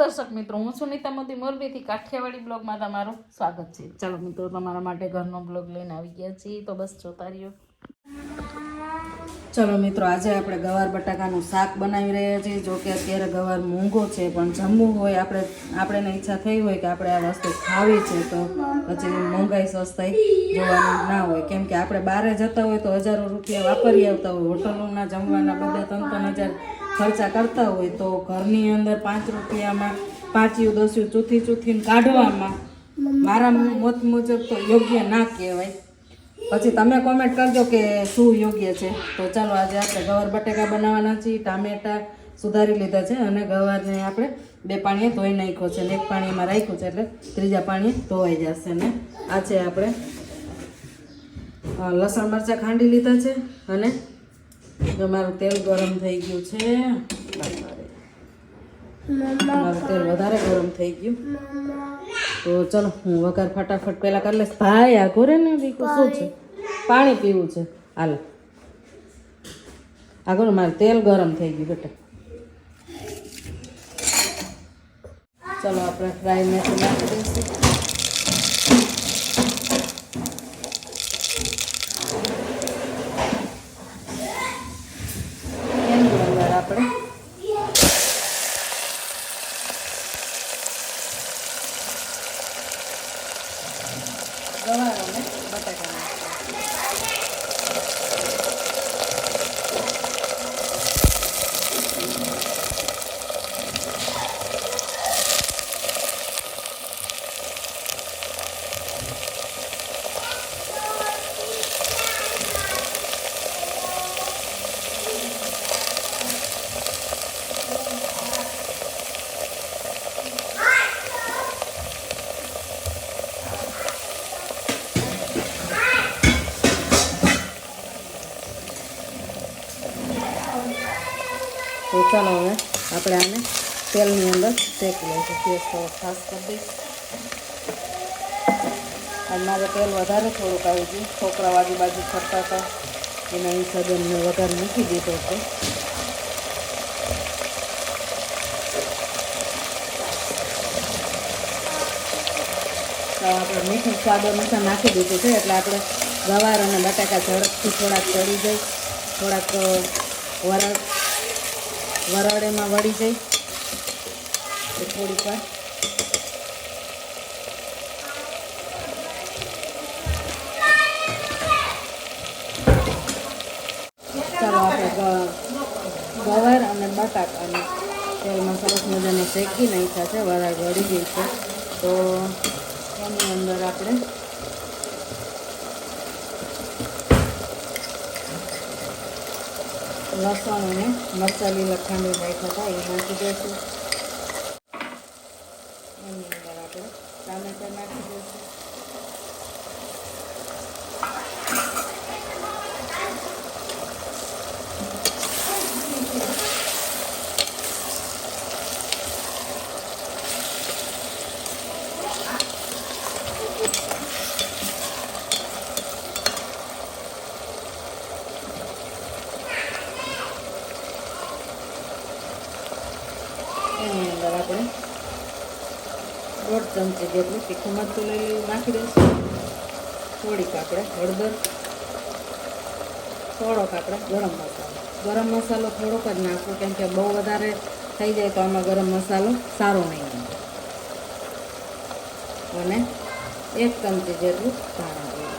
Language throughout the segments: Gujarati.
દર્શક મિત્રો, હું સુનીતા મોદી, મોરબીથી કાઠિયાવાડી બ્લોગમાં તમારું સ્વાગત છે. ચાલો મિત્રો, તમારા માટે ઘરનો બ્લોગ લઈને આવી ગયા છીએ. તો બસ જોતા રહ્યો. ચલો મિત્રો, આજે આપણે ગવાર બટાકાનું શાક બનાવી રહ્યા છીએ. જો કે અત્યારે ગવાર મોંઘો છે, પણ જમવું હોય, આપણે આપણને ઈચ્છા થઈ હોય કે આપણે આ વસ્તુ ખાવી છે, તો પછી મોંઘાઈ સસ્તાઈ જોવાનું ના હોય. કેમ કે આપણે બહાર જતા હોય, તો હજારો રૂપિયા વાપરી આવતા હોય. હોટલોના જમવાના બધા ત્રણ ત્રણ હજાર ખર્ચા કરતા હોય, તો ઘરની અંદર પાંચ રૂપિયામાં પાંચિયું, દસ્યું, ચૂથી ચૂથીને કાઢવામાં મારા મત મુજબ તો યોગ્ય ના કહેવાય. પછી તમે કોમેન્ટ કરજો કે શું યોગ્ય છે. તો ચાલો આજે આપણે ગવાર બટેકા બનાવવાના છીએ ટામેટા સુધારી લીધા છે અને ગવારને આપણે બે પાણીએ ધોઈ નાખ્યો છે ને એક પાણીમાં રાખ્યું છે એટલે ત્રીજા પાણીએ ધોવાઈ જશે ને. આ છે આપણે લસણ મરચાં ખાંડી લીધા છે અને મારું તેલ ગરમ થઈ ગયું છે. મારું તેલ વધારે ગરમ થઈ ગયું. તો ચલો, હું વઘાર ફટાફટ પહેલાં કરી લઈશ. ભાઈ, આ ઘોરે ને દીકુ શું છે? પાણી પીવું છે. હાલો. આગળ મારે તેલ ગરમ થઈ ગયું બેટા ચલો, આપણે ફ્રાય મેથી નાખી દઈશું એની અંદર આપણે ગવાર અને બટાકા નાખીશું. તો ચાલો હવે આપણે આને તેલની અંદર શેકી લઈશું. ગેસ થોડો ખાસ કરી દઈશ. અને મારે તેલ વધારે થોડુંક આવી ગયું. છોકરાઓ આજુબાજુ ફરતા હતા. એના હિસાબે મેં વઘાર મૂકી દીધો હતો. આપણે મીઠું સ્વાદ અનુસાર નાખી દીધું છે. એટલે આપણે ગવાર અને બટાકા ઝડપથી થોડાક ચડી જાય થોડાક વરસ વરાળેમાં વળી જાય. એ થોડીક વાર. ચાલો આપણે ગવાર અને બટાકાને તેલમાં સરસ મજાને શેકી નાખ્યા છે, વરાળ વળી ગઈ છે. તો એની અંદર આપણે લસણ અને મરચાં લીલા ખાંડી નાખ્યા હતા. એ નાખી દઈશું એની અંદર આપણે ટામેટા નાખી દઈશું એની અંદર આપણે દોઢ જેટલું તીખું મરચું લઈ લેવું નાખી દઈશું. થોડીક આપણે હળદર, થોડોક આપણે ગરમ મસાલો. ગરમ મસાલો થોડોક જ નાખવો, કેમ કે બહુ વધારે થઈ જાય તો આમાં ગરમ મસાલો સારો નહીં અને એક ચમચી જેટલું ધાણા જીરું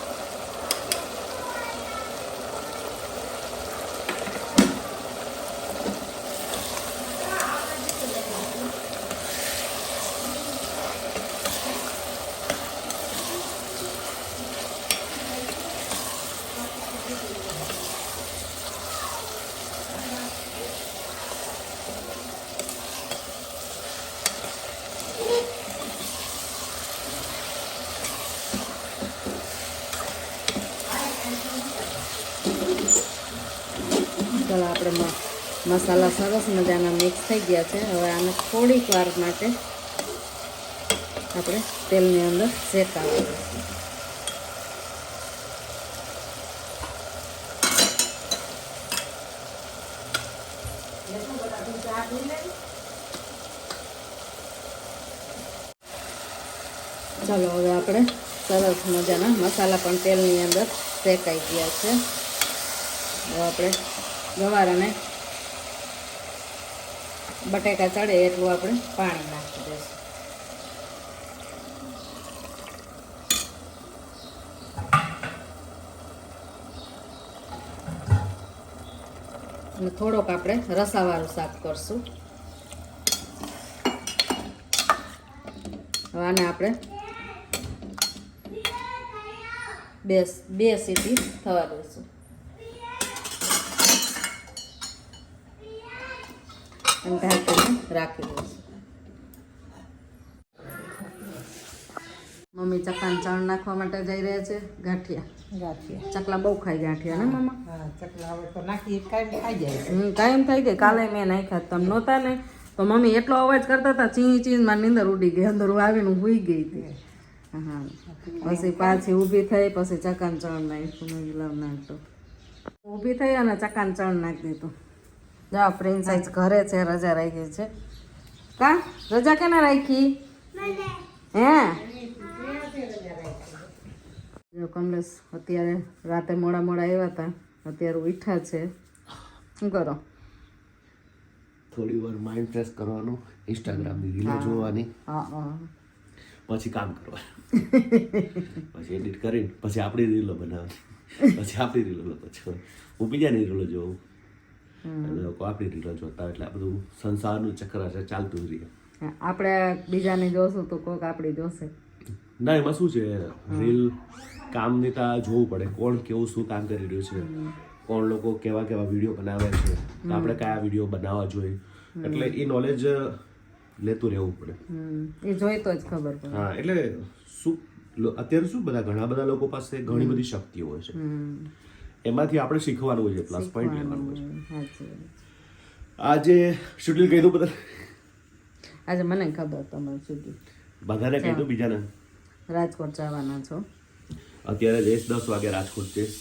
ચાલો આપણે મ- મસાલા સરસ મજાના મિક્સ થઈ ગયા છે. હવે આને થોડીક વાર માટે આપણે તેલની અંદર શેકાવા ચાલો, હવે આપણે સરસ મજાના મસાલા પણ તેલની અંદર શેકાઈ ગયા છે. હવે આપણે ગવાર અને બટેકા ચડે એટલું આપણે પાણી નાખી દઈશું. અને થોડોક આપણે રસાવાળું શાક કરશું. હવે આને આપણે બે બે સીટી થવા દઈશું. અને ઢાંકીને રાખી દઈશું મમ્મી ચકાન ચણ નાખવા માટે જઈ રહ્યા છે ગાંઠિયા. ગાંઠિયા. ચકલા બહુ ખાઈ ગાંઠિયા ને મમ્મા હા ચકલા હવે તો નાખી કાંઈ ખાઈ જાય હમ, કાયમ થઈ ગઈ કાલે મેં નાખ્યા તમે નહોતા ને. તો મમ્મી એટલો અવાજ કરતા હતા ચીં ચીં માં નીંદર ઉડી ગઈ અંદર આવીને હુઈ ગઈ હતી. હા પછી પાછી ઊભી થઈ પછી ચકાન ચણ નાખ્યું મેં લાવ નાખતો ઊભી થઈ અને ચકાન ચણ નાખી દીધું. જા આજ ઘરે છે રજા રાખી છે. કા? રજા કેને રાખી? હે? જો કમલેશ અત્યારે રાતે મોડા મોડા આવ્યા હતા અત્યારે ઉઠા છે. શું કરો? થોડી વાર માઇન્ડ ફ્રેશ કરવાનું ઇન્સ્ટાગ્રામની રીલો જોવાની. હા હા. પછી કામ કરવાનું. પછી એડિટ કરીને પછી આપણી રીલો બનાવવાની. પછી આપણી રીલો પછી હું બીજાની રીલો જોઉં. અને લોકો આપણી રીલો જોતા એટલે આ બધું સંસારનું ચક્ર છે ચાલતું જ રહે. આપણે બીજાને જોશું તો કોઈક આપણી જોશે. ના એમાં શું છે? રીલ કામની તા જોવું પડે. કોણ કેવું શું કામ કરી રહ્યું છે? કોણ લોકો કેવા કેવા વીડિયો બનાવે છે? તો આપણે કયા વીડિયો બનાવવા જોઈએ? એટલે એ નોલેજ લેતું રહેવું પડે. એ જોઈ તો જ ખબર પડે. હા એટલે શું અત્યારે શું બધા ઘણા બધા લોકો પાસે ઘણી બધી શક્તિઓ હોય છે. એમાંથી આપણે શીખવાનું છે પ્લસ પોઈન્ટ લેવાનું છે. આજે શેડ્યુલ કહ્યું બધા આજે મને ખબર તમારે સુધી બધાને કહી દઉં બીજાને? રાજકોટ જવાના છો. અત્યારે જઈશ દસ વાગે રાજકોટ જઈશ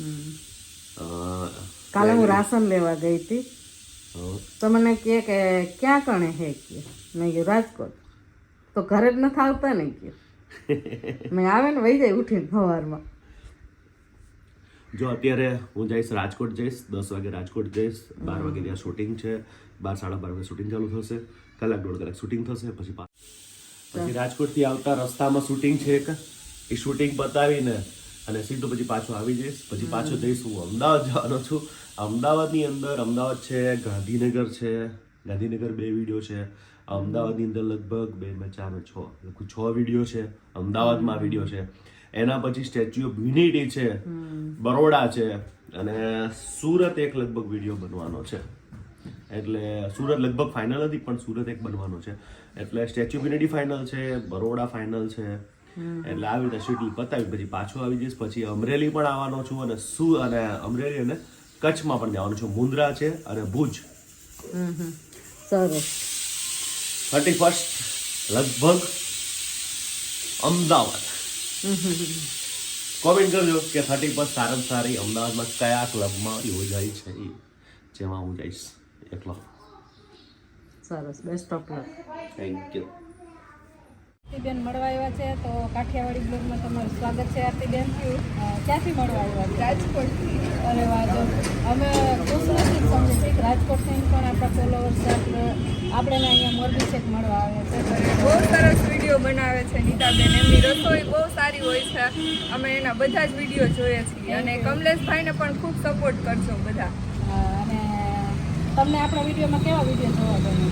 હમ. કાલે હું રાશન લેવા ગઈ હતી. તો મને કે કે ક્યાં કણે હે? કે. મેં કહ્યું રાજકોટ. તો ઘરે જ નથી આવતા ને કે. મેં આવે ને વહી જાય ઉઠીને સવારમાં. જો અત્યારે હું જઈશ રાજકોટ જઈશ દસ વાગે રાજકોટ જઈશ બાર વાગે ત્યાં શૂટિંગ છે બાર સાડા બાર વાગે શૂટિંગ ચાલુ થશે કલાક દોઢ કલાક શૂટિંગ થશે પછી પછી રાજકોટથી આવતા રસ્તામાં શૂટિંગ છે એક. એ શૂટિંગ પતાવીને અને સીધું પછી પાછો આવી જઈશ. પછી પાછો જઈશ હું અમદાવાદ જવાનો છું. અમદાવાદની અંદર અમદાવાદ છે ગાંધીનગર છે ગાંધીનગર બે વીડિયો છે. અમદાવાદની અંદર લગભગ બે ચાર છ છ વીડિયો છે. અમદાવાદમાં વીડિયો છે. એના પછી સ્ટેચ્યુ ઓફ યુનિટી છે બરોડા છે અને સુરત એક લગભગ વીડિયો બનવાનો છે. એટલે સુરત લગભગ ફાઇનલ હતી પણ સુરત એક બનવાનો છે. એટલે સ્ટેચ્યુ ઓફ યુનિટી ફાઇનલ છે બરોડા ફાઇનલ છે. એટલે આવી રીતે શેડ્યુલ પતાવી પછી પાછો આવી જઈશ પછી અમરેલી પણ આવવાનો છું અને સુ અને અમરેલી અને કચ્છમાં પણ જવાનું છું. મુન્દ્રા છે અને ભુજ. સરસ. થર્ટી ફર્સ્ટ લગભગ અમદાવાદ. કોમેન્ટ કરજો કે થર્ટી ફર્સ્ટ સારામાં સારી અમદાવાદમાં કયા ક્લબમાં યોજાય છે જેમાં હું જઈશ એકલો. સરસ best of luck thank you આરતીબેન મળવા આવ્યા છે. તો કાઠિયાવાડી બ્લોગમાં તમારું સ્વાગત છે આરતીબેન. ક્યાંથી મળવા આવ્યા છે? રાજકોટથી. અરે વાહ અમે અમે નથી સમજે છે રાજકોટથી પણ આપણા ફોલોવર્સ આપણે અહીંયા મોરબી છેક મળવા આવે છે. બહુ સરસ વીડિયો બનાવે છે નીતાબેન. એમની રસોઈ બહુ સારી હોય છે. અમે એના બધા જ વીડિયો જોઈએ છીએ. અને કમલેશભાઈને પણ ખૂબ સપોર્ટ કરજો બધા. અને તમને આપણા વિડીયોમાં કેવા વીડિયો જોવા ગમે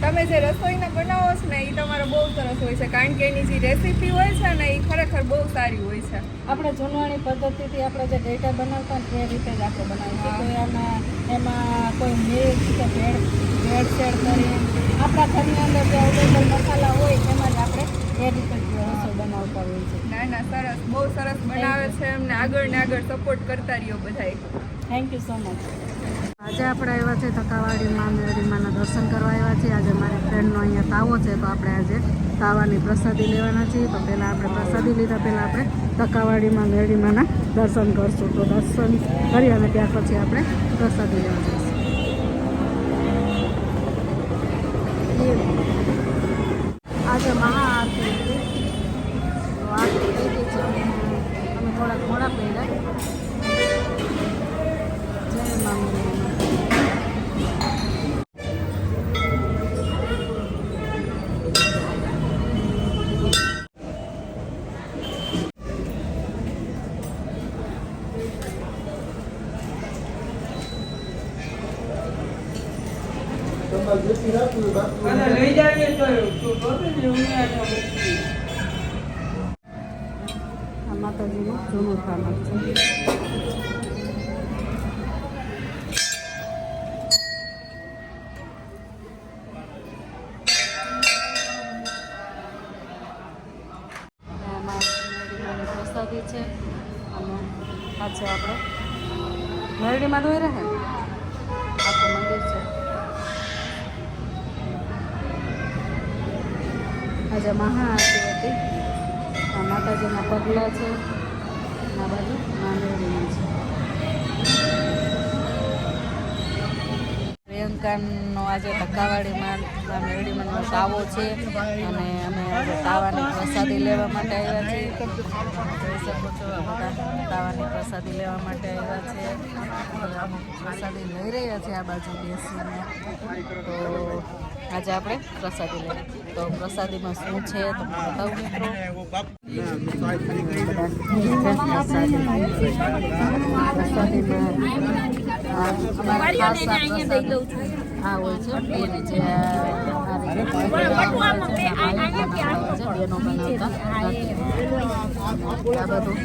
તમે જે રસોઈના બનાવો છો ને એ તમારો બહુ સરસ હોય છે. કારણ કે એની જે રેસીપી હોય છે ને એ ખરેખર બહુ સારી હોય છે. આપણે જૂનવાણી પદ્ધતિથી આપણે જે ડેટા બનાવતા ને એ રીતે જ આપણે બનાવીએ કોઈ આમાં એમાં કોઈ મિર્ચ કે ભેળ ભેળસેળ કરી આપણા ઘરની અંદર જે અવેલેબલ મસાલા હોય એમાં જ આપણે એ રીતે રસોઈ બનાવતા હોય છે ના ના સરસ. બહુ સરસ બનાવે છે એમને. આગળ ને આગળ સપોર્ટ કરતા રહ્યો બધાય થેન્ક યુ સો મચ આજે આપણે આવ્યા છે તકાવાડીમાં મેળીમાના દર્શન કરવા આવ્યા છીએ. આજે મારા ફ્રેન્ડનો અહીંયા તાવો છે, તો આપણે આજે તાવાની પ્રસાદી લેવાના છીએ. તો પહેલાં આપણે પ્રસાદી લીધા, પહેલાં આપણે તકાવાડીમાં મેળીમાના દર્શન કરશું. તો દર્શન કરી અને ત્યાર પછી આપણે પ્રસાદી લેવા જઈશું. માતાજીનું જૂનું થાનક છે પ્રસાદી છે. અને આ છે આપણે મેરડીમાં ધોઈ રહે આજે મહાઆરતી હતી આ માતાજીના પગલા છે, આ બાજુ મા છે. પ્રિયંકાનો આજે ટકાવાડીમાં આ મેરડીમાંનો તાવો છે, અને અમે તાવાની પ્રસાદી લેવા માટે આવ્યા છીએ. જોઈ શકો છો તાવાની પ્રસાદી લેવા માટે આવ્યા છે. પ્રસાદી લઈ રહ્યા છે આ બાજુ બેસીને. તો આજે આપણે પ્રસાદી લઈએ. તો પ્રસાદીમાં શું છે તો બતાવું મિત્રો. હોય છે બેન જે બેનો બનાવતા આ બધું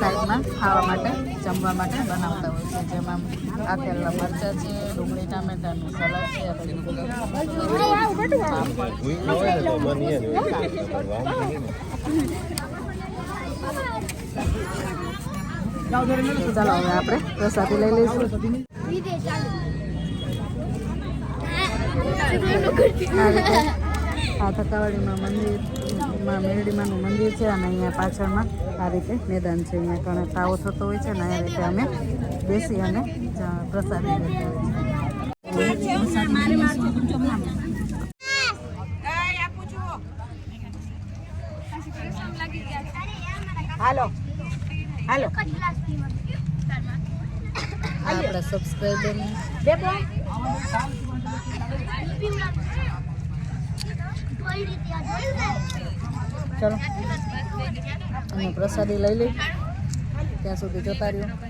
સાઈડમાં ખાવા માટે, જમવા માટે બનાવતા હોય છે. જેમાં આકેલા મરચાં છે, ડુંગળી, ટામેટાનું સલાડ છે. ચાલો, હવે આપણે પ્રસાદી લઈ લઈશું આ થકાવાડીમાં મંદિર, માં મેરડીમાનું મંદિર છે અને અહીંયા પાછળમાં આ રીતે મેદાન છે અહીંયા ઘણા તાવો થતો હોય છે અને આ રીતે અમે બેસી અને પ્રસાદી હાલો. હાલો. આપણા સબસ્ક્રાઈબર ચલો. અમે પ્રસાદી લઈ લઈ ત્યાં સુધી જતા રહ્યો.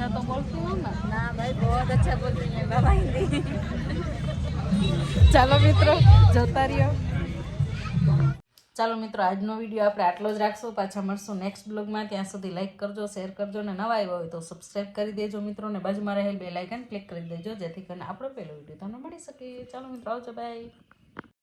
अच्छा तो बोलती हूँ ना ना भाई बहुत अच्छा बोल रही है बाबा हिंदी ચાલો મિત્રો જોતા રહ્યો ચાલો મિત્રો આજનો વિડીયો આપણે આટલો જ રાખશું પાછા મળશું નેક્સ્ટ બ્લોગમાં ત્યાં સુધી લાઈક કરજો શેર કરજો ને નવા આવ્યા હોય તો સબસ્ક્રાઈબ કરી દેજો મિત્રો ને બાજુમાં રહેલ બે લાઇકન ક્લિક કરી દેજો જેથી કરીને આપણો પહેલો વિડીયો તમને મળી શકે ચાલો મિત્રો આવજો બાય